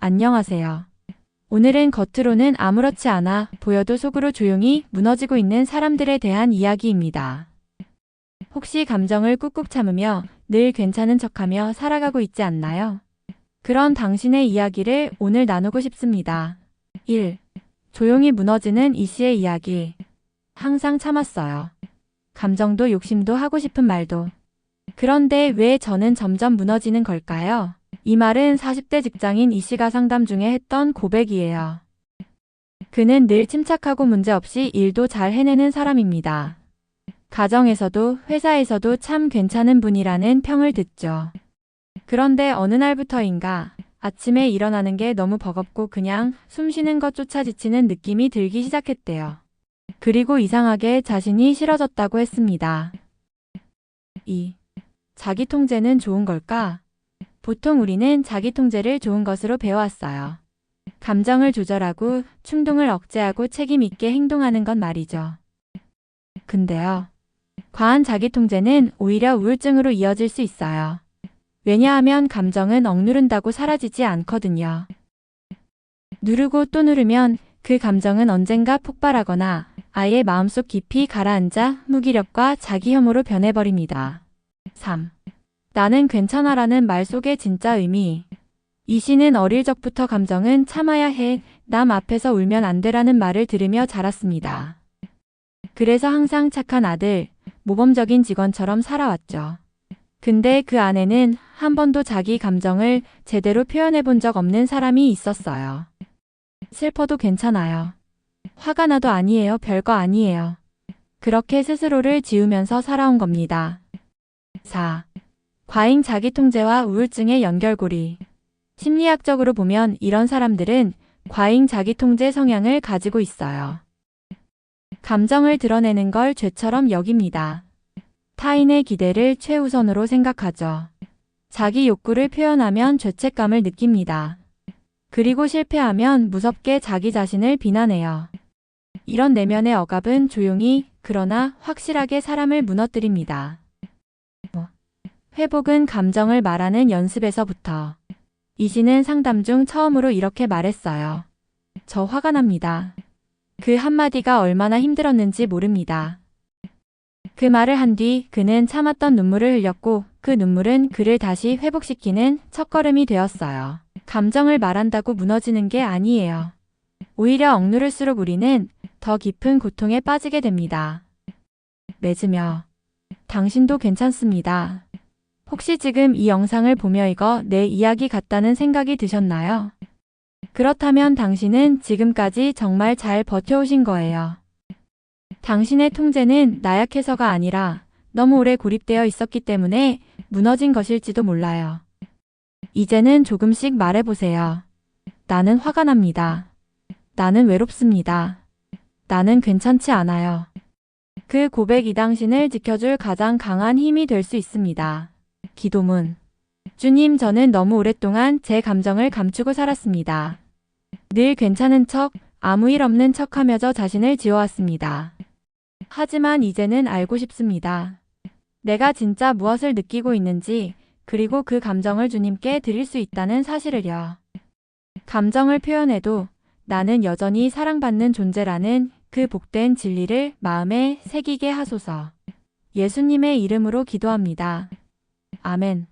안녕하세요. 오늘은 겉으로는 아무렇지 않아 보여도 속으로 조용히 무너지고 있는 사람들에 대한 이야기입니다. 혹시 감정을 꾹꾹 참으며 늘 괜찮은 척하며 살아가고 있지 않나요? 그런 당신의 이야기를 오늘 나누고 싶습니다. 1. 조용히 무너지는 이 씨의 이야기. 항상 참았어요. 감정도 욕심도 하고 싶은 말도. 그런데 왜 저는 점점 무너지는 걸까요? 이 말은 40대 직장인 이 씨가 상담 중에 했던 고백이에요. 그는 늘 침착하고 문제없이 일도 잘 해내는 사람입니다. 가정에서도 회사에서도 참 괜찮은 분이라는 평을 듣죠. 그런데 어느 날부터인가 아침에 일어나는 게 너무 버겁고 그냥 숨 쉬는 것조차 지치는 느낌이 들기 시작했대요. 그리고 이상하게 자신이 싫어졌다고 했습니다. 2. 자기 통제는 좋은 걸까? 보통 우리는 자기 통제를 좋은 것으로 배워왔어요. 감정을 조절하고 충동을 억제하고 책임 있게 행동하는 건 말이죠. 근데요. 과한 자기 통제는 오히려 우울증으로 이어질 수 있어요. 왜냐하면 감정은 억누른다고 사라지지 않거든요. 누르고 또 누르면 그 감정은 언젠가 폭발하거나 아예 마음속 깊이 가라앉아 무기력과 자기 혐오로 변해버립니다. 3. 나는 괜찮아라는 말 속의 진짜 의미. 이 씨는 어릴 적부터 감정은 참아야 해, 남 앞에서 울면 안 되라는 말을 들으며 자랐습니다. 그래서 항상 착한 아들, 모범적인 직원처럼 살아왔죠. 근데 그 안에는 한 번도 자기 감정을 제대로 표현해 본 적 없는 사람이 있었어요. 슬퍼도 괜찮아요. 화가 나도 아니에요. 별거 아니에요. 그렇게 스스로를 지우면서 살아온 겁니다. 4. 과잉 자기 통제와 우울증의 연결고리. 심리학적으로 보면 이런 사람들은 과잉 자기 통제 성향을 가지고 있어요. 감정을 드러내는 걸 죄처럼 여깁니다. 타인의 기대를 최우선으로 생각하죠. 자기 욕구를 표현하면 죄책감을 느낍니다. 그리고 실패하면 무섭게 자기 자신을 비난해요. 이런 내면의 억압은 조용히 그러나 확실하게 사람을 무너뜨립니다. 회복은 감정을 말하는 연습에서부터. 이 씨는 상담 중 처음으로 이렇게 말했어요. 저 화가 납니다. 그 한마디가 얼마나 힘들었는지 모릅니다. 그 말을 한 뒤 그는 참았던 눈물을 흘렸고 그 눈물은 그를 다시 회복시키는 첫걸음이 되었어요. 감정을 말한다고 무너지는 게 아니에요. 오히려 억누를수록 우리는 더 깊은 고통에 빠지게 됩니다. 맺으며 당신도 괜찮습니다. 혹시 지금 이 영상을 보며 이거 내 이야기 같다는 생각이 드셨나요? 그렇다면 당신은 지금까지 정말 잘 버텨오신 거예요. 당신의 통제는 나약해서가 아니라 너무 오래 고립되어 있었기 때문에 무너진 것일지도 몰라요. 이제는 조금씩 말해보세요. 나는 화가 납니다. 나는 외롭습니다. 나는 괜찮지 않아요. 그 고백이 당신을 지켜줄 가장 강한 힘이 될 수 있습니다. 기도문. 주님, 저는 너무 오랫동안 제 감정을 감추고 살았습니다. 늘 괜찮은 척, 아무 일 없는 척 하며 저 자신을 지워왔습니다. 하지만 이제는 알고 싶습니다. 내가 진짜 무엇을 느끼고 있는지, 그리고 그 감정을 주님께 드릴 수 있다는 사실을요. 감정을 표현해도 나는 여전히 사랑받는 존재라는 그 복된 진리를 마음에 새기게 하소서. 예수님의 이름으로 기도합니다. 아멘.